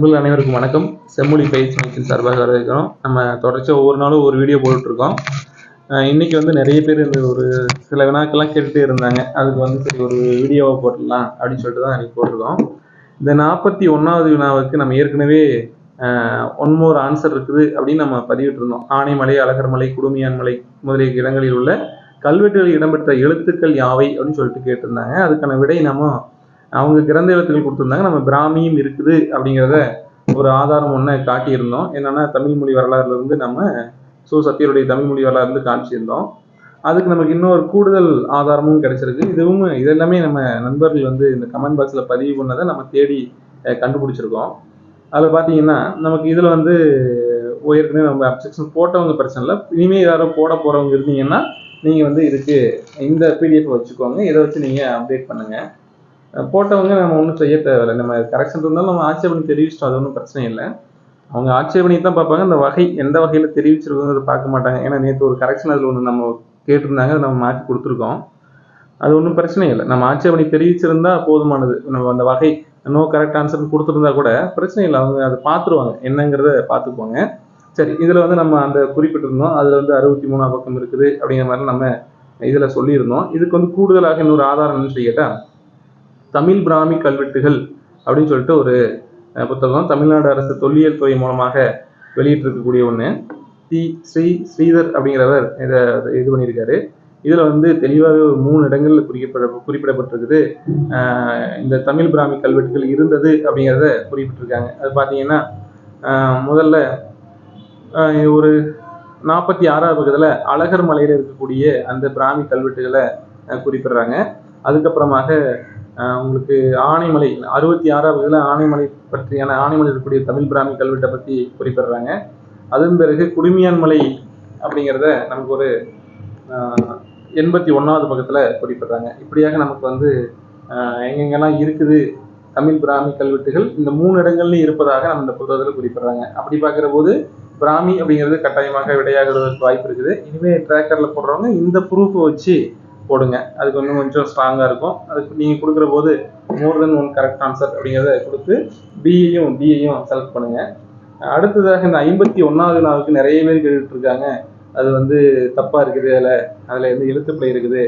நண்பர்கள் அனைவருக்கும் வணக்கம். செம்மொழி பயிற்சி மையத்தின் சார்பாக வரவேற்கிறோம். நம்ம தொடர்ச்சியாக ஒவ்வொரு நாளும் ஒரு வீடியோ போட்டுட்ருக்கோம். இன்னைக்கு வந்து நிறைய பேர் இந்த ஒரு சில வினாக்கள்லாம் கேட்டுகிட்டே இருந்தாங்க. அதுக்கு வந்து சரி ஒரு வீடியோவை போட்டுடலாம் அப்படின்னு சொல்லிட்டு தான் இன்னைக்கு போட்டிருக்கோம். இந்த நாற்பத்தி ஒன்றாவது வினாவுக்கு நம்ம ஏற்கனவே ஒன் மோர் ஆன்சர் இருக்குது அப்படின்னு நம்ம பதிவிட்டிருந்தோம். ஆனைமலை அழகர்மலை குடுமியான்மலை முதலிய இடங்களில் உள்ள கல்வெட்டுகளில் இடம்பெற்ற எழுத்துக்கள் யாவை அப்படின்னு சொல்லிட்டு கேட்டிருந்தாங்க. அதுக்கான விடை நம்ம அவங்க கிரந்த எழுத்துக்கள் கொடுத்துருந்தாங்க. நம்ம பிராமியும் இருக்குது அப்படிங்கிறத ஒரு ஆதாரம் ஒன்று காட்டியிருந்தோம். என்னன்னா தமிழ் மொழி வரலாறுலேருந்து நம்ம சு சத்தியருடைய தமிழ் மொழி வரலாறுலேருந்து காமிச்சிருந்தோம். அதுக்கு நமக்கு இன்னொரு கூடுதல் ஆதாரமும் கிடைச்சிருக்கு. இதுவும் இதெல்லாமே நம்ம நண்பர்கள் வந்து இந்த கமெண்ட் பாக்ஸில் பதிவு பண்ணதை நம்ம தேடி கண்டுபிடிச்சிருக்கோம். அதில் பார்த்தீங்கன்னா நமக்கு இதில் வந்து ஏற்கனவே நம்ம அப்செக்ஷன் போட்டவங்க பிரச்சனை இல்லை. இனிமேல் யாரோ போட போகிறவங்க இருந்தீங்கன்னா நீங்கள் வந்து இதுக்கு இந்த பிடிஎஃப் வச்சுக்கோங்க. இதை வச்சு நீங்கள் அப்டேட் பண்ணுங்கள் போட்டவங்க நம்ம ஒன்றும் செய்ய தேவையில்லை. நம்ம கரெக்ஷன் இருந்தாலும் நம்ம ஆட்சேபணி தெரிவிச்சிட்டோம். அது ஒன்றும் பிரச்சனை இல்லை. அவங்க ஆட்சேபணி தான் பார்ப்பாங்க. அந்த வகை எந்த வகையில் தெரிவிச்சிருக்கோங்கிறத பார்க்க மாட்டாங்க. ஏன்னா நேற்று ஒரு கரெக்ஷன் அதில் ஒன்று நம்ம கேட்டிருந்தாங்க. அதை நம்ம மாற்றி கொடுத்துருக்கோம். அது ஒன்றும் பிரச்சனை இல்லை. நம்ம ஆட்சேபணி தெரிவிச்சிருந்தா போதுமானது. நம்ம அந்த வகை நோ கரெக்ட் ஆன்சர்னு கொடுத்துருந்தா கூட பிரச்சனை இல்லை. அவங்க அதை பார்த்துருவாங்க. என்னங்கிறத பார்த்துக்குவாங்க. சரி இதில் வந்து நம்ம அந்த குறிப்பிட்டிருந்தோம். அதில் வந்து அறுபத்தி மூணாம் பக்கம் இருக்குது அப்படிங்கிற மாதிரி நம்ம இதில் சொல்லியிருந்தோம். இதுக்கு வந்து கூடுதலாக இன்னொரு ஆதாரம் என்னன்னு சொல்லி கேட்டால் தமிழ் பிராமி கல்வெட்டுகள் அப்படின்னு சொல்லிட்டு ஒரு புத்தகம் தமிழ்நாடு அரசு தொல்லியல் துறை மூலமாக வெளியிட்டிருக்கக்கூடிய ஒன்று தி ஸ்ரீ ஸ்ரீதர் அப்படிங்கிறவர் இதை இது பண்ணியிருக்காரு. இதில் வந்து தெளிவாகவே ஒரு மூணு இடங்களில் குறிப்பிட குறிப்பிடப்பட்டிருக்குது. இந்த தமிழ் பிராமி கல்வெட்டுகள் இருந்தது அப்படிங்கிறத குறிப்பிட்டிருக்காங்க. அது பார்த்தீங்கன்னா முதல்ல ஒரு நாற்பத்தி ஆறாவது பக்கத்தில் அழகர் மலையில் இருக்கக்கூடிய அந்த பிராமி கல்வெட்டுகளை குறிப்பிடுறாங்க. அதுக்கப்புறமாக உங்களுக்கு ஆனைமலை அறுபத்தி ஆறாவது இதில் ஆனைமலை பற்றியான ஆனைமலை இருக்கக்கூடிய தமிழ் பிராமி கல்வெட்டை பற்றி குறிப்பிடுறாங்க. அதன் பிறகு குடுமியான்மலை அப்படிங்கிறத நமக்கு ஒரு எண்பத்தி ஒன்றாவது பக்கத்தில் குறிப்பிடுறாங்க. இப்படியாக நமக்கு வந்து எங்கெங்கெல்லாம் இருக்குது தமிழ் பிராமி கல்வெட்டுகள் இந்த மூணு இடங்கள்லையும் இருப்பதாக நம்ம இந்த புத்தகத்தில் குறிப்பிடுறாங்க. அப்படி பார்க்குற போது பிராமி அப்படிங்கிறது கட்டாயமாக விடையாகிறதுக்கு வாய்ப்பு இருக்குது. இனிமேல் ட்ராக்கரில் போடுறவங்க இந்த ப்ரூஃபை வச்சு போடுங்க. அதுக்கு வந்து கொஞ்சம் ஸ்ட்ராங்காக இருக்கும். அதுக்கு நீங்கள் கொடுக்குற போது more than one correct answer அப்படிங்கிறத கொடுத்து பிஏயும் டியையும் செலக்ட் பண்ணுங்க. அடுத்ததாக இந்த ஐம்பத்தி ஒன்றாவது நாளுக்கு நிறைய பேர் கேட்டுட்டு இருக்காங்க அது வந்து தப்பாக இருக்குது. அதில் அதில் வந்து எழுத்துப்பிழை இருக்குது.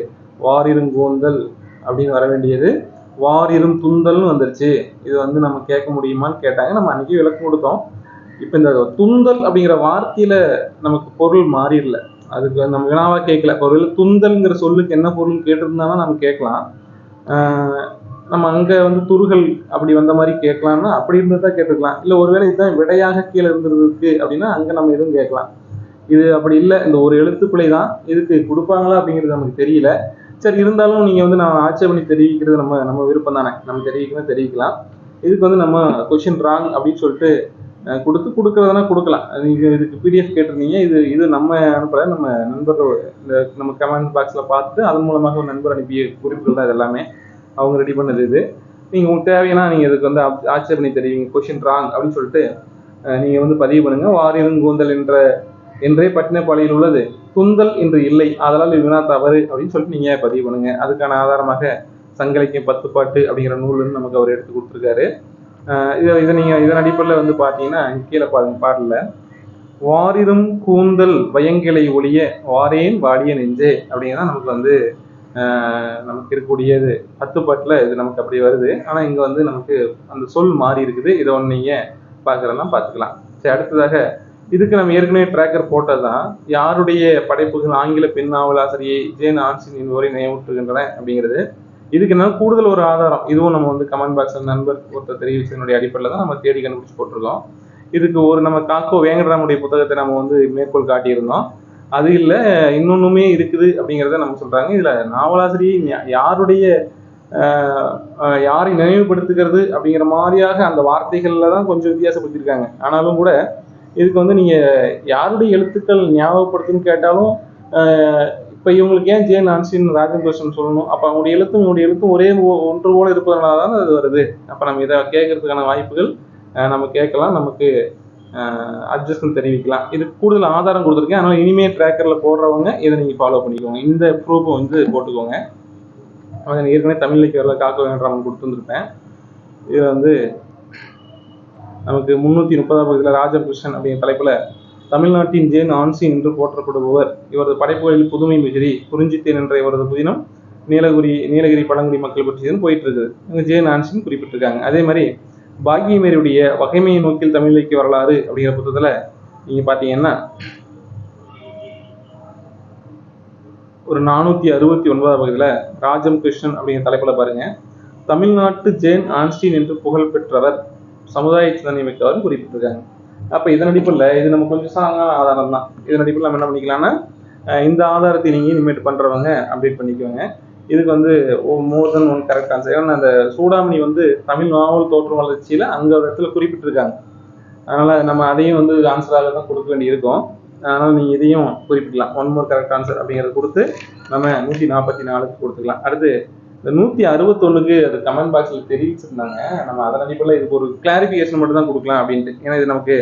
வாரிரும் கூந்தல் அப்படின்னு வர வேண்டியது. வாரிரும் துந்தல்னு வந்துருச்சு. இது வந்து நம்ம கேட்க முடியுமான்னு கேட்டாங்க. நம்ம அன்னைக்கு விளக்கம் கொடுத்தோம். இப்போ இந்த துந்தல் அப்படிங்கிற வார்த்தையில நமக்கு பொருள் மாறிடல. அதுக்கு நம்ம வினாவா கேட்கல ஒருவேளை துந்தல்ங்கிற சொல்லுக்கு என்ன பொருள் கேட்டிருந்தாலும் நம்ம கேட்கலாம் நம்ம அங்கே வந்து துருகள் அப்படி வந்த மாதிரி கேட்கலாம்னா அப்படி இருந்ததா கேட்டுக்கலாம் இல்லை ஒருவேளை இதுதான் விடையாக கீழே இருந்திருக்கு அப்படின்னா அங்கே நம்ம எதுவும் கேட்கலாம் இது அப்படி இல்லை. இந்த ஒரு எழுத்துப்பிழை தான். இதுக்கு கொடுப்பாங்களா அப்படிங்கிறது நமக்கு தெரியல. சரி இருந்தாலும் நீங்கள் வந்து நான் ஆட்சேபணி தெரிவிக்கிறது நம்ம நம்ம விருப்பம் தானே. நம்ம தெரிவிக்கணும் தெரிவிக்கலாம். இதுக்கு வந்து நம்ம கொஷின் ராங் அப்படின்னு சொல்லிட்டு கொடுத்து கொடுக்குறதுனா கொடுக்கலாம். நீங்கள் இதுக்கு பிடிஎஃப் கேட்டிருந்தீங்க. இது இது நம்ம அனுப்புற நம்ம நண்பர்கள் இந்த நம்ம கமெண்ட் பாக்ஸில் பார்த்துட்டு அதன் மூலமாக ஒரு நண்பர் அனுப்பிய குறிப்புகள் தான் இது எல்லாமே அவங்க ரெடி பண்ணது இது. நீங்கள் உங்களுக்கு தேவைன்னா நீங்கள் இதுக்கு வந்து ஆட்சேபனை தெரியுங்க கொஷின் ராங் அப்படின்னு சொல்லிட்டு நீங்கள் வந்து பதிவு பண்ணுங்கள் பண்ணுங்க வாரிருங்கூந்தல் என்ற என்றே பட்டினப்பாளையில் உள்ளது. குந்தல் என்று இல்லை. அதனால் இது வினா தவறு அப்படின்னு சொல்லிட்டு நீங்கள் பதிவு பண்ணுங்கள் அதுக்கான ஆதாரமாக சங்கலிக்கும் பத்து பாட்டு அப்படிங்கிற நூல் வந்து நமக்கு அவர் எடுத்து கொடுத்துருக்காரு. இதை இதை நீங்கள் இதன் அடிப்படையில் வந்து பார்த்தீங்கன்னா கீழே பாருங்க பாடல வாரிரும் கூந்தல் வயங்கிளை ஒளிய வாரேன் வாடிய நெஞ்சே அப்படிங்கிறதா நமக்கு வந்து நமக்கு இருக்கக்கூடியது. பத்து பாட்டில் இது நமக்கு அப்படி வருது. ஆனால் இங்கே வந்து நமக்கு அந்த சொல் மாறி இருக்குது. இதை ஒன்று நீங்கள் பார்க்குறதா பார்த்துக்கலாம் சரி அடுத்ததாக இதுக்கு நம்ம ஏற்கனவே ட்ராக்கர் போட்டது தான் யாருடைய படைப்புகள் ஆங்கில பெண் நாவலாசிரியை ஜேன் ஆன்சின் என்பவரை நினைவூட்டுகின்றன அப்படிங்கிறது. இதுக்கு என்ன கூடுதல் ஒரு ஆதாரம். இதுவும் நம்ம வந்து கமெண்ட் பாக்ஸில் நண்பர் ஒருத்தர் தெரிவிச்சதனுடைய அடிப்படையில் தான் நம்ம தேடி கண்டுபிடிச்சு போட்டிருக்கோம். இதுக்கு ஒரு நம்ம காக்கோ வேங்கடராமுடைய புத்தகத்தை நம்ம வந்து மேற்கோள் காட்டியிருந்தோம். அது இல்லை இன்னொன்றுமே இருக்குது அப்படிங்கிறத நம்ம சொல்கிறாங்க இதில் நாவலாசிரியை யாருடைய யாரை நினைவுபடுத்துகிறது அப்படிங்கிற மாதிரியாக அந்த வார்த்தைகளில் தான் கொஞ்சம் வித்தியாசப்படுத்தியிருக்காங்க. ஆனாலும் கூட இதுக்கு வந்து நீங்கள் யாருடைய எழுத்துக்கள் ஞாபகப்படுத்துன்னு கேட்டாலும் இப்போ இவங்களுக்கு ஏன் ஜே நான்சின்னு ராஜன் கிருஷ்ணன் சொல்லணும்? அப்போ அவங்களுடைய எழுத்தும் உங்களுடைய எழுத்தும் ஒரே ஒன்று போல இருப்பதனால தான் அது வருது. அப்போ நம்ம இதை கேட்கறதுக்கான வாய்ப்புகள் நம்ம கேட்கலாம் நமக்கு அட்ஜஸ்ட்மெண்ட் தெரிவிக்கலாம். இது கூடுதல் ஆதாரம் கொடுத்துருக்கேன். அதனால் இனிமே ட்ராக்கரில் போடுறவங்க இதை நீங்கள் ஃபாலோ பண்ணிக்கோங்க. இந்த ப்ரூஃபை வந்து போட்டுக்கோங்க. அதை ஏற்கனவே தமிழ் இலக்கிய காக்க வேண்டாம் கொடுத்துருந்துருப்பேன் இது வந்து நமக்கு முந்நூற்றி முப்பதாம் பகுதியில் ராஜகிருஷ்ணன் அப்படிங்கிற தலைப்பில் தமிழ்நாட்டின் ஜேன் ஆன்சின் என்று போற்றப்படுபவர். இவரது படைப்புகளில் புதுமை மிகுதி குறிஞ்சித்தேன் என்ற இவரது புதினம் நீலகிரி நீலகிரி பழங்குடி மக்கள் பற்றியதும் போயிட்டு இருக்குது அங்கே ஜேன் ஆன்சின் குறிப்பிட்டிருக்காங்க. அதே மாதிரி பாக்கியமேரியுடைய வகைமையை நோக்கில் தமிழ் இலக்கிய வரலாறு அப்படிங்கிற புத்தகத்தில் நீங்கள் பார்த்தீங்கன்னா ஒரு நானூற்றி அறுபத்தி ஒன்பதாம் பகுதியில் ராஜம் கிருஷ்ணன் அப்படிங்கிற தலைப்பில் பாருங்க. தமிழ்நாட்டு ஜேன் ஆன்ஸ்டீன் என்று புகழ் பெற்றவர் சமுதாய சிந்தனை மிக்கவர் குறிப்பிட்டிருக்காங்க. அப்போ இதன் அடிப்படையில் இது நம்ம கொஞ்சம் ஸ்ட்ராங்கான ஆதாரம் தான் இதன் அடிப்படையில் நம்ம என்ன பண்ணிக்கலாம்னா இந்த ஆதாரத்தை நீங்கள் இனிமேட்டு பண்ணுறவங்க அப்டேட் பண்ணிக்குவாங்க. இதுக்கு வந்து more than one correct answer ஏன்னா அந்த சூடாமணி வந்து தமிழ் நாவல் தோற்றம் வளர்ச்சியில் அங்கே ஒரு இடத்துல குறிப்பிட்டிருக்காங்க. அதனால் நம்ம அதையும் வந்து ஆன்சராக தான் கொடுக்க வேண்டியிருக்கும். அதனால் நீங்கள் இதையும் குறிப்பிடலாம். ஒன் மோர் கரெக்ட் ஆன்சர் அப்படிங்கிறத கொடுத்து நம்ம நூற்றி நாற்பத்தி நாலுக்கு கொடுத்துக்கலாம். அடுத்து இந்த நூற்றி அறுபத்தொன்னுக்கு அது கமெண்ட் பாக்ஸில் தெரிவிச்சிருந்தாங்க. நம்ம அதன் அடிப்படையில் இதுக்கு ஒரு கிளாரிஃபிகேஷன் மட்டும் தான் கொடுக்கலாம் அப்படின்ட்டு. ஏன்னா இது நமக்கு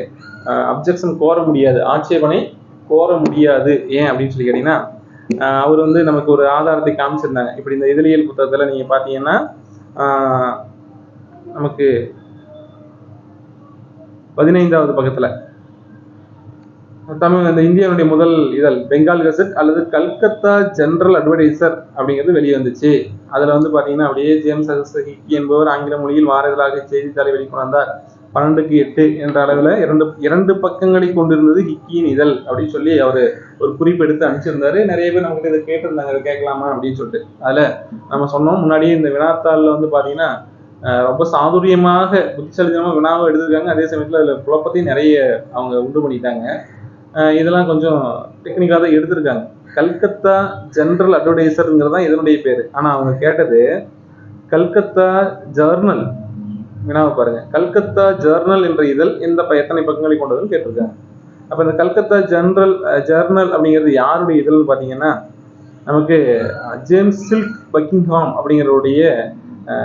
அப்ஜெக்ஷன் கோர முடியாது. ஆட்சேபனை கோர முடியாது. ஏன் அப்படின்னு சொல்லி கேட்டிங்கன்னா அவர் வந்து நமக்கு ஒரு ஆதாரத்தை காமிச்சிருந்தாங்க. இப்படி இந்த இதழியல் புத்தகத்தில் நீங்கள் பார்த்தீங்கன்னா ஆஹ் நமக்கு பதினைந்தாவது பக்கத்தில் தமிழ் இந்த இந்தியாவுடைய முதல் இதழ் பெங்கால் கசட் அல்லது கல்கத்தா ஜென்ரல் அட்வர்டைசர் அப்படிங்கிறது வெளியே வந்துச்சு. அதில் வந்து பார்த்தீங்கன்னா அப்படியே ஜேம்ஸ் ஹிக்கி என்பவர் ஆங்கில மொழியில் வார இதழாக செய்தித்தாளை வெளிக்கொண்டார் பன்னெண்டுக்கு எட்டு என்ற அளவில் இரண்டு இரண்டு பக்கங்களை கொண்டிருந்தது ஹிக்கியின் இதழ் அப்படின்னு சொல்லி அவர் ஒரு குறிப்பெடுத்து அனுப்பிச்சிருந்தாரு. நிறைய பேர் நமக்கு இதை கேட்டிருந்தாங்க இதை கேட்கலாமா அப்படின்னு சொல்லிட்டு. அதில் நம்ம சொன்னோம் முன்னாடியே இந்த வினாத்தாளில் வந்து பார்த்தீங்கன்னா ரொம்ப சாதுரியமாக புத்திசாலித்தனமாக வினாவை எடுத்திருக்காங்க அதே சமயத்தில் அதில் குழப்பத்தையும் நிறைய அவங்க உண்டு பண்ணிட்டாங்க. இதெல்லாம் கொஞ்சம் டெக்னிக்காக தான் எடுத்திருக்காங்க. கல்கத்தா ஜெனரல் அட்வர்டைசருங்கிறது தான் இதனுடைய பேர். ஆனால் அவங்க கேட்டது கல்கத்தா ஜர்னல் வினாவை பாருங்க. கல்கத்தா ஜர்னல் என்ற இதழ் எந்த ப- எத்தனை பக்கங்களை கொண்டதுன்னு கேட்டிருக்காங்க. அப்போ இந்த கல்கத்தா ஜெனரல் ஜர்னல் அப்படிங்கிறது யாருடைய இதழ்னு பார்த்தீங்கன்னா நமக்கு ஜேம்ஸ் சில்க் பக்கிங்ஹாம் அப்படிங்கிறவருடைய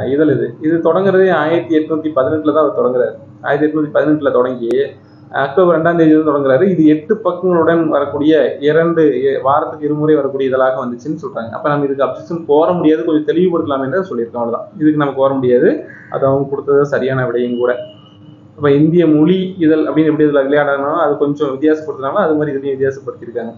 இதழ் இது. இது தொடங்குறதே ஆயிரத்தி எட்நூத்தி பதினெட்டுல தான் அவர் தொடங்குறாரு. ஆயிரத்தி எட்நூத்தி பதினெட்டில் தொடங்கி அக்டோபர் ரெண்டாம் தேதி வந்து தொடங்குறாரு. இது எட்டு பக்கங்களுடன் வரக்கூடிய இரண்டு வாரத்துக்கு இருமுறை வரக்கூடிய இதழாக வந்துச்சுன்னு சொல்றாங்க. அப்ப நம்ம இதுக்கு அப்சன் கோர முடியாது கொஞ்சம் தெளிவுபடுத்தலாம் என்று சொல்லியிருக்கோம். அவ்வளவுதான். இதுக்கு நம்ம கோர முடியாது. அது அவங்க கொடுத்தது சரியான விடையும் கூட. அப்ப இந்திய மொழி இதழ் அப்படின்னு எப்படி இதில் விளையாடணும் அது கொஞ்சம் வித்தியாசப்படுத்தினாலும் அது மாதிரி இதுலையும் வித்தியாசப்படுத்தியிருக்காங்க.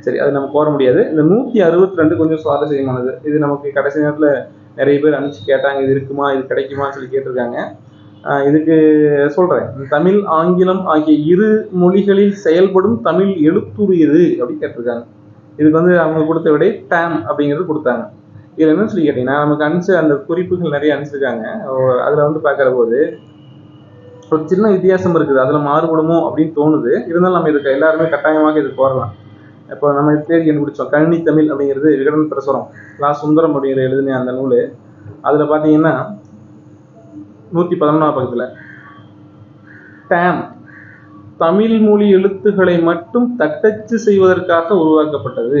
சரி அது நம்ம கோர முடியாது. இந்த நூத்தி அறுபத்தி ரெண்டு கொஞ்சம் சுவாரஸ்யமானது. இது நமக்கு கடைசி நேரத்துல நிறைய பேர் அனுப்பிச்சு கேட்டாங்க இது இருக்குமா இது கிடைக்குமான்னு சொல்லி கேட்டிருக்காங்க. இதுக்கு சொல்றேன். தமிழ் ஆங்கிலம் ஆகிய இரு மொழிகளில் செயல்படும் தமிழ் எழுத்துரு எது அப்படின்னு கேட்டிருக்காங்க. இதுக்கு வந்து அவங்க கொடுத்த விடை டேம் அப்படிங்கிறது கொடுத்தாங்க. இதுல என்ன சொல்லி கேட்டீங்கன்னா நமக்கு அனுப்பிச்ச அந்த குறிப்புகள் நிறைய அனுப்பிச்சிருக்காங்க அதில் அதுல வந்து பார்க்கிற போது ஒரு சின்ன வித்தியாசம் இருக்குது. அதுல மாறுபடுமோ அப்படின்னு தோணுது. இருந்தாலும் நம்ம இதுக்கு எல்லாருமே கட்டாயமாக இது கோரலாம் இப்போ நம்ம இது தேடி கண்டுபிடிச்சோம். கணினி தமிழ் அப்படிங்கிறது விகடன் பிரசுரம். லா சுந்தரம் அப்படிங்கிற எழுதின அந்த நூல். அதுல பாத்தீங்கன்னா நூத்தி பதினொன்றாம் பக்கத்தில் டேம் தமிழ் மொழி எழுத்துக்களை மட்டும் தட்டச்சு செய்வதற்காக உருவாக்கப்பட்டது.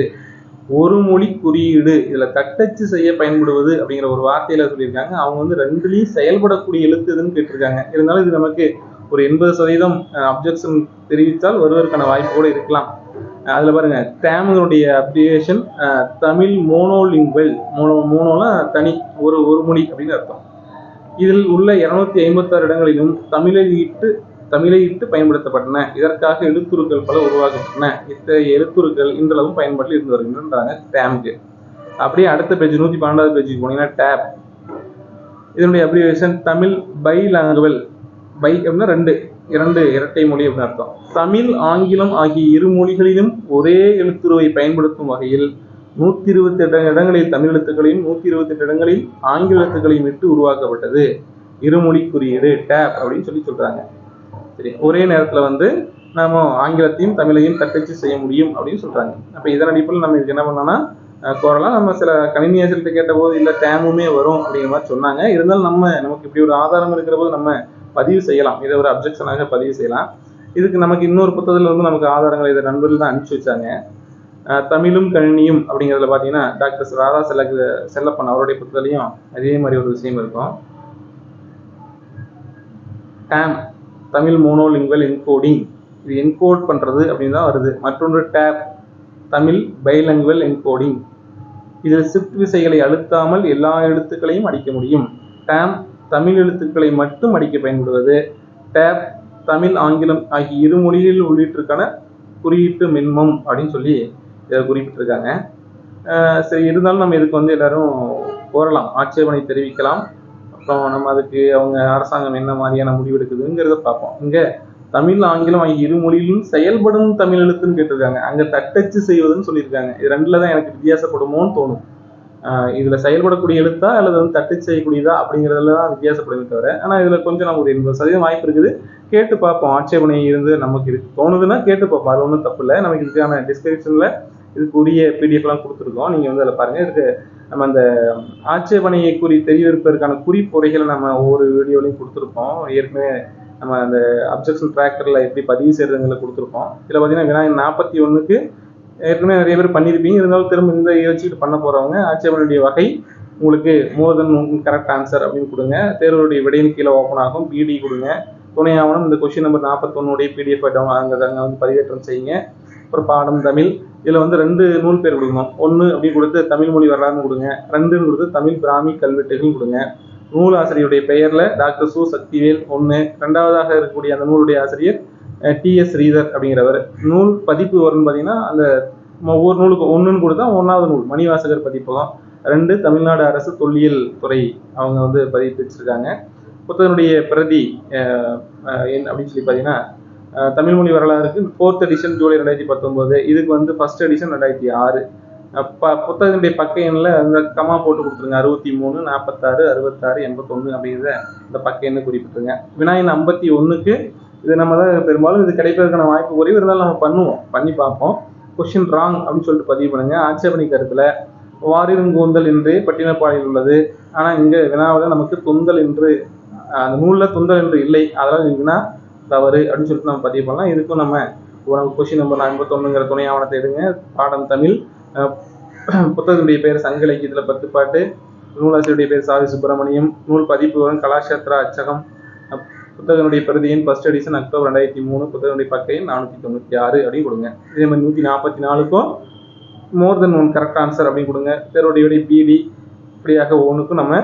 ஒரு மொழி குறியீடு. இதில் தட்டச்சு செய்ய பயன்படுவது அப்படிங்கிற ஒரு வார்த்தையில் சொல்லியிருக்காங்க. அவங்க வந்து ரெண்டுலேயும் செயல்படக்கூடிய எழுத்து எதுன்னு கேட்டிருக்காங்க. இருந்தாலும் இது நமக்கு ஒரு எண்பது சதவீதம் அப்ஜெக்ஷன் தெரிவித்தால் வருவதற்கான வாய்ப்பு கூட இருக்கலாம். அதில் பாருங்க டேமுடைய அப்ரிவேஷன் தமிழ் மோனோலிங்குவல் மோனோ மோனோலாம் தனி ஒரு ஒரு மொழி அப்படின்னு அர்த்தம். இதில் உள்ள இருநூத்தி ஐம்பத்தாறு இடங்களிலும் தமிழை இட்டு தமிழை இட்டு பயன்படுத்தப்பட்டன. இதற்காக எழுத்துருக்கள் பல உருவாக்கப்பட்டன. இத்தகைய எழுத்துருக்கள் இன்றளவும் பயன்பாட்டில் இருந்து வருகின்றன. டேமுக்கு அப்படியே அடுத்த பேஜ் நூத்தி பன்னெண்டாவது பேஜுக்கு போனீங்கன்னா டேப் இதனுடைய abbreviation Tamil bilingual bi அப்படின்னா ரெண்டு. இரண்டு இரட்டை மொழி அப்படின்னு அர்த்தம். தமிழ் ஆங்கிலம் ஆகிய இரு மொழிகளிலும் ஒரே எழுத்துருவை பயன்படுத்தும் வகையில் நூற்றி இருபத்தி எட்டு இடங்களில் தமிழ் எழுத்துக்களையும் நூற்றி இருபத்தி எட்டு இடங்களில் ஆங்கில எழுத்துக்களையும் விட்டு உருவாக்கப்பட்டது. இருமொழி குறியீடு டேப் அப்படின்னு சொல்லி சொல்கிறாங்க சரி ஒரே நேரத்தில் வந்து நாம் ஆங்கிலத்தையும் தமிழையும் தட்டச்சு செய்ய முடியும் அப்படின்னு சொல்கிறாங்க அப்போ இதன் அடிப்படையில் நம்ம இதுக்கு என்ன பண்ணோம்னா கோரலாம். நம்ம சில கணினி ஆசிரியர்கிட்ட கேட்டபோது இல்லை டேமுமே வரும் அப்படிங்கிற மாதிரி சொன்னாங்க. இருந்தாலும் நம்ம நமக்கு இப்படி ஒரு ஆதாரம் இருக்கிற போது நம்ம பதிவு செய்யலாம். இதை ஒரு அப்ஜெக்ஷனாக பதிவு செய்யலாம். இதுக்கு நமக்கு இன்னொரு புத்தகத்தில் வந்து நமக்கு ஆதாரங்கள் இதை நண்பர்கள் தான் அனுப்பிச்சி வச்சாங்க. தமிழும் கணினியும் அப்படிங்கிறதுல பார்த்தீங்கன்னா டாக்டர் ராதா செல்ல செல்லப்பன் அவருடைய புத்தகத்துலையும் அதே மாதிரி ஒரு விஷயம் இருக்கும். டேம் தமிழ் மோனோலிங்குவல் என்கோடிங் இது என்கோட் பண்ணுறது அப்படின்னு தான் வருது. மற்றொன்று டேப் தமிழ் பைலங்குவல் என்கோடிங் இதில் ஷிஃப்ட் விசைகளை அழுத்தாமல் எல்லா எழுத்துக்களையும் அடிக்க முடியும். டேம் தமிழ் எழுத்துக்களை மட்டும் அடிக்க பயன்படுவது. டேப் தமிழ் ஆங்கிலம் ஆகிய இரு மொழிகளில் உள்ளீட்டிற்கான குறியீட்டு மின்மம் அப்படின்னு சொல்லி குறிப்பிட்டிருக்காங்க. சரி இருந்தாலும் நம்ம இதுக்கு வந்து எல்லாரும் கோரலாம். ஆட்சேபனை தெரிவிக்கலாம். அப்புறம் நம்ம அதுக்கு அவங்க அரசாங்கம் என்ன மாதிரியான முடிவு எடுக்குதுங்கிறத பார்ப்போம். இங்கே தமிழ் ஆங்கிலம் ஆகிய இரு மொழியிலும் செயல்படும் தமிழ் எழுத்துன்னு கேட்டிருக்காங்க. அங்கே தட்டச்சு செய்வதுன்னு சொல்லியிருக்காங்க. இது ரெண்டில் தான் எனக்கு வித்தியாசப்படுமோன்னு தோணும். இதில் செயல்படக்கூடிய எழுத்தா அல்லது வந்து தட்டச்சு செய்யக்கூடியதா அப்படிங்கிறதுல தான் வித்தியாசப்படுமே தவிர ஆனால் இதில் கொஞ்சம் நம்ம ஒரு எண்பது சதவீதம் வாய்ப்பு இருக்குது. கேட்டு பார்ப்போம். ஆட்சேபனை இருந்து நமக்கு இது தோணுதுன்னா கேட்டு பார்ப்போம். அது ஒன்றும் தப்பு இல்லை. நமக்கு இதுக்கான டிஸ்கிரிப்ஷனில் இதுக்கு உரிய கொடுத்துருக்கோம். நீங்கள் வந்து அதில் பாருங்கள் இதுக்கு நம்ம அந்த ஆட்சேபனையை குறி தெரிவிப்பதற்கான குறிப்புரைகளை நம்ம ஒவ்வொரு வீடியோலையும் கொடுத்துருப்போம் ஏற்கனவே நம்ம அந்த அப்ஜெக்ஷன் ட்ராக்டரில் எப்படி பதிவு செய்கிறதுங்களை கொடுத்துருப்போம் இதில் பார்த்தீங்கன்னா விநாயகர் நாற்பத்தி ஒன்றுக்கு ஏற்கனவே நிறைய பேர் பண்ணியிருப்பீங்க இருந்தாலும் திரும்ப இந்த யோசிச்சுட்டு பண்ண போறவங்க ஆட்சேபனுடைய வகை உங்களுக்கு மோர் தென் கரெக்ட் ஆன்சர் அப்படின்னு கொடுங்க. தேர்வுடைய விடையின் கீழே ஓப்பன் ஆகும். பிடி கொடுங்க. துணை ஆவணம் இந்த கொஸ்டின் நம்பர் நாற்பத்தொன்னுடைய பிடிஎஃப் அங்கே அங்கே வந்து பதிவேற்றம் செய்யுங்க. அப்புறம் பாடம் தமிழ். இதில் வந்து ரெண்டு நூல் பேர் கொடுக்கணும் ஒன்று அப்படி கொடுத்து தமிழ் மொழி வரலாறுன்னு கொடுங்க. ரெண்டுன்னு கொடுத்து தமிழ் பிராமி கல்வெட்டுகள் கொடுங்க. நூல் ஆசிரியருடைய பெயரில் டாக்டர் சு. சக்திவேல் ஒன்று ரெண்டாவதாக இருக்கக்கூடிய அந்த நூலுடைய ஆசிரியர் டிஎஸ் ஸ்ரீதர் அப்படிங்கிறவர். நூல் பதிப்பு வரும்னு பார்த்தீங்கன்னா அந்த ஒவ்வொரு நூலுக்கு ஒன்றுன்னு கொடுத்தா ஒன்றாவது நூல். மணிவாசகர் பதிப்பகம் ரெண்டு தமிழ்நாடு அரசு தொல்லியல் துறை அவங்க வந்து பதிப்பிச்சிருக்காங்க. புத்தகனுடைய பிரதி அஹ், அப்படின்னு சொல்லி பார்த்தீங்கன்னா தமிழ் மொழி வரலாறுக்கு ஃபோர்த் எடிஷன் ஜூலை ரெண்டாயிரத்தி பத்தொம்போது இதுக்கு வந்து ஃபர்ஸ்ட் எடிஷன் ரெண்டாயிரத்தி ஆறு. ப புத்தகத்தினுடைய பக்க எண்ணில் அந்த கமா போட்டு கொடுத்துருங்க. அறுபத்தி மூணு நாற்பத்தாறு அறுபத்தாறு எண்பத்தொன்று அப்படிங்கிறத இந்த பக்க எண்ணு குறிப்பிட்டுருங்க. விநாயகன் ஐம்பத்தி ஒன்றுக்கு இது நம்ம தான் பெரும்பாலும் இது கிடைப்பதற்கான வாய்ப்பு குறைவு இருந்தாலும் நம்ம பண்ணுவோம். பண்ணி பார்ப்போம். கொஷின் ராங் அப்படின்னு சொல்லிட்டு பதிவு பண்ணுங்க. கருத்தில் கருத்துல வாரிருங்கூந்தல் என்று பட்டினப்பாளையில் உள்ளது. ஆனால் இங்கே வினாவில் நமக்கு துந்தல் என்று அந்த நூலில் துந்தல் என்று இல்லை. அதெல்லாம் இருக்குன்னா தவறு அப்படின்னு சொல்லிட்டு நம்ம பதிவு பண்ணலாம். இதுக்கும் நம்ம உனக்கு கொஷின் நம்பர் ஐம்பத்தொன்னுங்கிற துணை ஆவணத்தை எடுங்க. பாடம் தமிழ். அஹ், புத்தகத்தினுடைய பேர் சங்க இலக்கியத்தில் பத்து பாட்டு. நூலாசிரியருடைய பேர் சாவி சுப்பிரமணியம். நூல் பதிப்பு வரும் கலாஷேத்ரா அச்சகம். புத்தகனுடைய பிரதியின் ஃபர்ஸ்ட் எடிஷன் அக்டோபர் ரெண்டாயிரத்தி மூணு. புத்தகனுடைய பக்கையும் நானூற்றி தொண்ணூற்றி ஆறு அப்படின்னு கொடுங்க. இதே மாதிரி நூற்றி நாற்பத்தி நாலுக்கும் more than one correct answer அப்படின்னு கொடுங்க. தேர்வுடைய பிடி இப்படியாக ஒவ்வொன்றுக்கும் நம்ம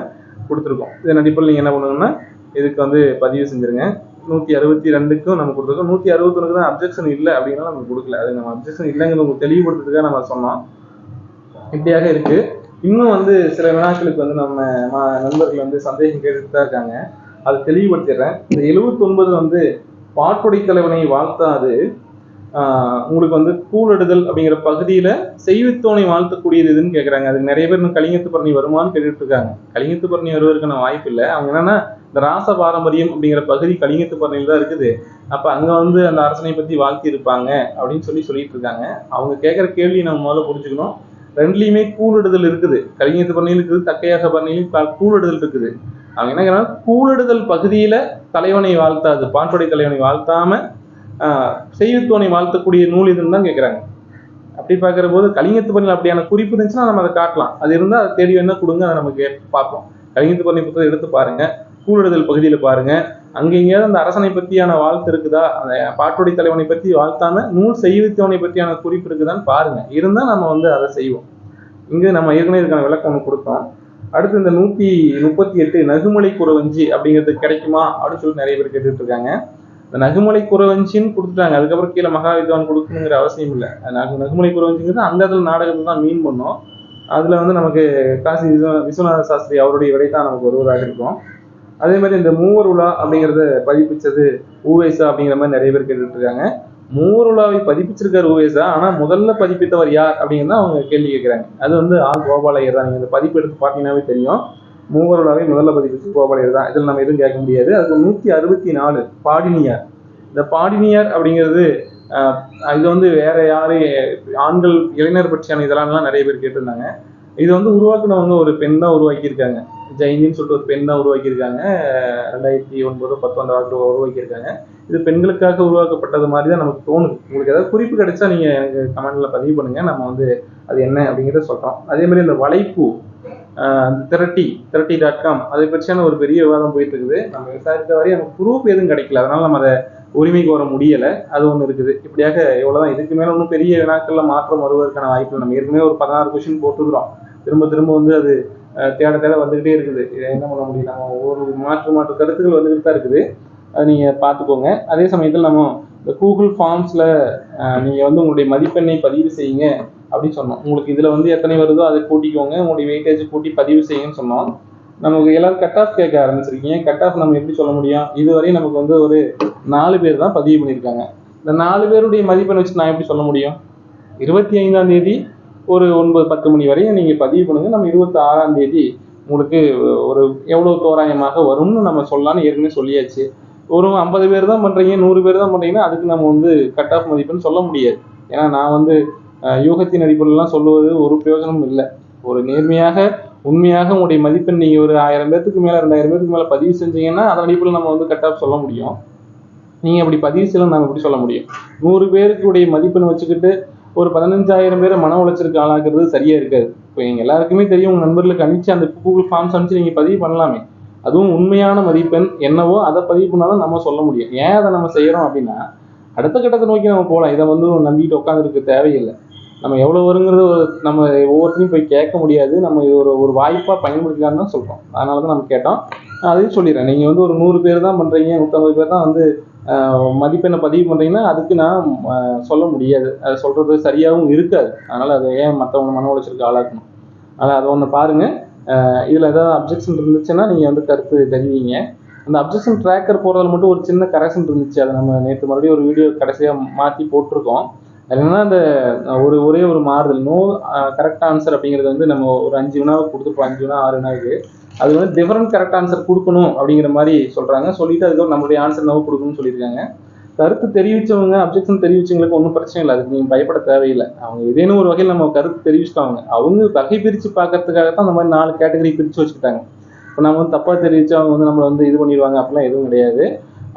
கொடுத்துருக்கோம். இதன் அடிப்படையில் நீங்கள் என்ன பண்ணுங்கன்னா இதுக்கு வந்து பதிவு செஞ்சுருங்க. நூற்றி அறுபத்தி ரெண்டுக்கும் நம்ம கொடுத்துருக்கோம். நூற்றி அறுபத்தொன்னுக்கு தான் அப்ஜெக்ஷன் இல்லை அப்படின்னா நம்ம கொடுக்கல. அது நம்ம அப்ஜெக்ஷன் இல்லைங்கிறது உங்களுக்கு தெளிவுபடுத்துறதுக்காக நம்ம சொன்னோம். இப்படியாக இருக்கு. இன்னும் வந்து சில வினாக்களுக்கு வந்து நம்ம மா- நண்பர்கள் வந்து சந்தேகம் கேட்டுட்டு தான் இருக்காங்க. அதை தெளிவுபடுத்திடுறேன். இந்த 79 வந்து பாட்டுடை தலைவனை வாழ்த்தாது. உங்களுக்கு வந்து கூழடுதல் அப்படிங்கிற பகுதியில் செய்வித்தோனை வாழ்த்தக்கூடியது இதுன்னு கேட்குறாங்க அதுக்கு நிறைய பேர் இன்னும் கலிங்கத்து பரணி வருமான்னு கேட்டுட்டு இருக்காங்க. கலிங்கத்து பரணி வருவதற்கான வாய்ப்பு இல்லை. அவங்க என்னன்னா இந்த ராச பாரம்பரியம் அப்படிங்கிற பகுதி கலிங்கத்து பரணியில் தான் இருக்குது. அப்போ அங்கே வந்து அந்த அரசனை பற்றி வாழ்த்தி இருப்பாங்க அப்படின்னு சொல்லி சொல்லிட்டு இருக்காங்க. அவங்க கேட்குற கேள்வியை நம்ம முதல்ல புரிஞ்சுக்கணும். ரெண்டுலேயுமே கூலிடுதல் இருக்குது. கலிங்கத்து பரணியில் இருக்குது தக்கையாக பரணியிலும் க- கூலிடுதல் இருக்குது. அவங்க என்ன கேட்கறாங்க கூலிடுதல் தலைவனை வாழ்த்தாது. பாட்டுடை தலைவனை வாழ்த்தாமல் ஆஹ், வாழ்த்தக்கூடிய நூல் இதுன்னு தான் கேட்குறாங்க அப்படி பார்க்குற போது கலிங்கத்து பணியில் அப்படியான குறிப்பு இருந்துச்சுன்னா நம்ம அதை காட்டலாம். அது இருந்தால் அதை தேடி என்ன கொடுங்க அதை நமக்கு பார்ப்போம். கலிங்கத்து பணி புத்தகம் எடுத்து பாருங்க. கூலிடுதல் பகுதியில் பாருங்க. அங்கே எங்கேயாவது அந்த அரசனை பற்றியான வாழ்த்து இருக்குதா? அந்த பாட்டுடைய தலைவனை பற்றி வாழ்த்தாம நூல் செய்வித்தவனை பற்றியான குறிப்பு இருக்குதான்னு பாருங்க. இருந்தால் நம்ம வந்து அதை செய்வோம். இங்கே நம்ம ஏற்கனவே இதுக்கான விளக்கம் ஒன்று கொடுத்தோம். அடுத்து இந்த நூற்றி முப்பத்தி எட்டு நகுமலை குறவஞ்சி அப்படிங்கிறது கிடைக்குமா? அப்படின்னு சொல்லி நிறைய பேர் கேட்டுட்டு இருக்காங்க. நகுமலை குறவஞ்சின்னு கொடுத்துட்டாங்க. அதுக்கப்புறம் கீழே மகாவித்வான் கொடுக்கணுங்கிற அவசியம் இல்லை. நகு நகுமலை குறவஞ்சிங்கிறது அந்த இடத்துல நாடகத்தை தான் மீன் பண்ணோம். அதுல வந்து நமக்கு காசி விஸ்வ- விஸ்வநாத சாஸ்திரி அவருடைய விடை தான் நமக்கு வருவதாக இருக்கும். அதே மாதிரி இந்த மூவர் உலா அப்படிங்கிறத பதிப்பிச்சது ஊவேசா அப்படிங்கிற மாதிரி நிறைய பேர் கேட்டுட்டு இருக்காங்க மூவர் உலாவை பதிப்பிச்சிருக்காரு ஊவேசா ஆனா முதல்ல பதிப்பித்தவர் யார் அப்படிங்கிறத அவங்க கேள்வி கேட்குறாங்க. அது வந்து ஆல் கோபாலையர் தான். நீங்க இந்த பதிப்பு எடுத்து பார்த்தீங்கன்னாவே தெரியும். மூவர் முதல்ல பதிப்பிச்சு கோபாலையர் தான் இதில் நம்ம எதுவும் கேட்க முடியாது. அதுக்கு நூற்றி அறுபத்தி நாலு பாடினியார். இந்த பாடினியார் அப்படிங்கிறது இது வந்து வேற யாரு ஆண்கள் இளைஞர் பற்றியான இதெல்லாம் நிறைய பேர் கேட்டிருந்தாங்க. இது வந்து உருவாக்குனவங்க ஒரு பெண் தான் உருவாக்கியிருக்காங்க. ஜெயந்தின்னு சொல்லிட்டு ஒரு பெண் தான் உருவாக்கியிருக்காங்க. ரெண்டாயிரத்தி ஒன்பது பத்தொன்பது ஆண்டு உருவாக்கியிருக்காங்க. இது பெண்களுக்காக உருவாக்கப்பட்டது மாதிரி தான் நமக்கு தோணுது. உங்களுக்கு ஏதாவது குறிப்பு கிடைச்சா நீங்கள் எனக்கு கமெண்ட்டில் பதிவு பண்ணுங்கள் நம்ம வந்து அது என்ன அப்படிங்கிறத சொல்கிறோம் அதே மாதிரி இந்த வலைப்பூ திரட்டி திரட்டி டாட் காம் அதை பற்றியான ஒரு பெரிய விவாதம் போயிட்டு இருக்குது நம்ம விசாரித்த வரை நமக்கு ப்ரூஃப் எதுவும் கிடைக்கல. அதனால நம்ம அதை உரிமை கோர முடியலை. அது ஒன்று இருக்குது. இப்படியாக இவ்வளவுதான். இதுக்கு மேலே ஒன்றும் பெரிய வினாக்களில் மாற்றம் வருவதற்கான வாய்ப்பு நம்ம ஏற்கனவே ஒரு பதினாறு கொஸ்டின் போட்டுக்கிறோம் திரும்ப திரும்ப வந்து அது தேட தேட வந்துகிட்டே இருக்குது. இதை என்ன பண்ண முடியும்? நம்ம ஒவ்வொரு மாற்று மாற்று கருத்துக்கள் வந்துகிட்டு தான் இருக்குது. அதை நீங்கள் பார்த்துக்கோங்க. அதே சமயத்தில் நம்ம இந்த கூகுள் ஃபார்ம்ஸில் நீங்கள் வந்து உங்களுடைய மதிப்பெண்ணை பதிவு செய்யுங்க. அப்படின்னு சொன்னோம். உங்களுக்கு இதில் வந்து எத்தனை வருதோ அதை கூட்டிக்கோங்க. உங்களுடைய வெயிட்டேஜ் கூட்டி பதிவு செய்யுங்கன்னு சொன்னோம். நமக்கு எல்லாரும் கட் ஆஃப் கேட்க ஆரம்பிச்சிருக்கீங்க. கட் ஆஃப் நம்ம எப்படி சொல்ல முடியும்? இதுவரையும் நமக்கு வந்து ஒரு நாலு பேர் தான் பதிவு பண்ணியிருக்காங்க. இந்த நாலு பேருடைய மதிப்பெண் வச்சு நான் எப்படி சொல்ல முடியும்? இருபத்தி ஐந்தாம் தேதி ஒரு ஒன்பது பத்து மணி வரையும் நீங்கள் பதிவு பண்ணுங்கள் நம்ம இருபத்தி ஆறாம் தேதி உங்களுக்கு ஒரு எவ்வளோ தோராயமாக வரும்னு நம்ம சொல்லலாம்னு ஏற்கனவே சொல்லியாச்சு. ஒரு ஐம்பது பேர் தான் பண்ணுறீங்க நூறு பேர் தான் பண்ணுறீங்கன்னா அதுக்கு நம்ம வந்து கட் ஆஃப் மதிப்பெண் சொல்ல முடியாது. ஏன்னா நான் வந்து யூகத்தின் அடிப்படையிலாம் சொல்லுவது ஒரு பிரயோஜனமும் இல்லை. ஒரு நேர்மையாக உண்மையாக உங்களுடைய மதிப்பெண் நீங்கள் ஒரு ஆயிரம் பேர்த்துக்கு மேலே ரெண்டாயிரம் பேருக்கு மேலே பதிவு செஞ்சீங்கன்னா அதன் அடிப்படையில் நம்ம வந்து கட்டாக சொல்ல முடியும். நீங்கள் அப்படி பதிவு செய்யலாம் நம்ம எப்படி சொல்ல முடியும்? நூறு பேருக்குடைய மதிப்பெண் வச்சுக்கிட்டு ஒரு பதினஞ்சாயிரம் பேரை மன உளைச்சலுக்கு ஆளாக்குறது சரியாக இருக்காது. இப்போ எங்கள் எல்லாருக்குமே தெரியும் உங்கள் நண்பர்களுக்கு அனுப்பிச்சு அந்த கூகுள் ஃபார்ம்ஸ் அனுப்பிச்சு நீங்கள் பதிவு பண்ணலாமே. அதுவும் உண்மையான மதிப்பெண் என்னவோ அதை பதிவு பண்ணாலும் நம்ம சொல்ல முடியும். ஏன் அதை நம்ம செய்கிறோம் அப்படின்னா அடுத்த கட்டத்தை நோக்கி நம்ம போகலாம். இதை வந்து நம்பிட்டு உட்காந்துருக்க தேவையில்லை. நம்ம எவ்வளோ வருங்கிறது ஒரு நம்ம ஒவ்வொருத்தரையும் போய் கேட்க முடியாது. நம்ம இது ஒரு ஒரு வாய்ப்பாக பயன்படுத்திக்கலாம்னு தான் சொல்கிறோம் அதனால தான் நம்ம கேட்டோம். அதையும் சொல்லிடுறேன். நீங்கள் வந்து ஒரு நூறு பேர் தான் பண்ணுறீங்க நூற்றம்பது பேர் தான் வந்து மதிப்பெண்ணை பதிவு பண்ணுறீங்கன்னா அதுக்கு நான் சொல்ல முடியாது. அதை சொல்கிறது சரியாகவும் இருக்காது. அதனால் அதை ஏன் மற்றவங்க மன உளைச்சலுக்கு ஆளாக்கணும்? அதனால் அதை ஒன்று பாருங்கள் இதில் ஏதாவது அப்ஜெக்ஷன் இருந்துச்சுன்னா நீங்கள் வந்து கருத்து தெரிவிங்க. அந்த அப்ஜெக்ஷன் ட்ராக்கர் போகிறதுல மட்டும் ஒரு சின்ன கரெக்ஷன் இருந்துச்சு. அதை நம்ம நேற்று மறுபடியும் ஒரு வீடியோ கடைசியாக மாற்றி போட்டிருக்கோம். என்னன்னா அந்த ஒரு ஒரே ஒரு மாறுதல். நோ கரெக்ட் ஆன்சர் அப்படிங்கிறது வந்து நம்ம ஒரு அஞ்சு வினாவுக்கு கொடுத்துருப்போம். அஞ்சு வினா ஆறு வினாவுக்கு. அது வந்து டிஃபரெண்ட் கரெக்ட் ஆன்சர் கொடுக்கணும் அப்படிங்கிற மாதிரி சொல்கிறாங்க சொல்லிட்டு அதுக்கு நம்மளுடைய ஆன்சர் நம்ம கொடுக்கணும்னு சொல்லியிருக்காங்க. கருத்து தெரிவிச்சவங்க அப்ஜெக்ஷன் தெரிவிச்சவங்களுக்கு ஒன்றும் பிரச்சனை இல்லை. அதுக்கு நீங்கள் பயப்பட தேவையில்லை. அவங்க ஏதேனும் ஒரு வகையில் நம்ம கருத்து தெரிவிச்சிட்டாங்க. அவங்க வகை பிரித்து பார்க்கறதுக்காக தான் அந்த மாதிரி நாலு கேட்டகரி பிரித்து வச்சுக்கிட்டாங்க. இப்போ நம்ம வந்து தப்பாக தெரிவிச்சு அவங்க வந்து நம்மளை வந்து இது பண்ணிடுவாங்க. அப்படிலாம் எதுவும் கிடையாது.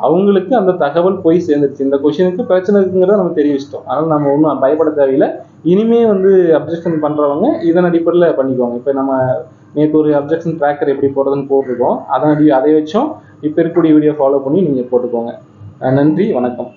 அவங்களுக்கு அந்த தகவல் போய் சேர்ந்துருச்சு. இந்த கொஷினுக்கு பிரச்சனை இருக்குங்கிறத நம்ம தெரிவிச்சிட்டோம் அதனால் நம்ம ஒன்றும் பயப்பட தேவையில்லை. இனிமே வந்து அப்ஜெக்ஷன் பண்ணுறவங்க இதன் அடிப்படையில் பண்ணிக்குவாங்க இப்போ நம்ம நேற்று ஒரு அப்ஜெக்ஷன் ட்ராக்கர் எப்படி போடுறதுன்னு போட்டிருக்கோம். அதன் அடி அதை வச்சும் இப்போ இருக்கக்கூடிய வீடியோ ஃபாலோ பண்ணி நீங்கள் போட்டுக்கோங்க. நன்றி வணக்கம்.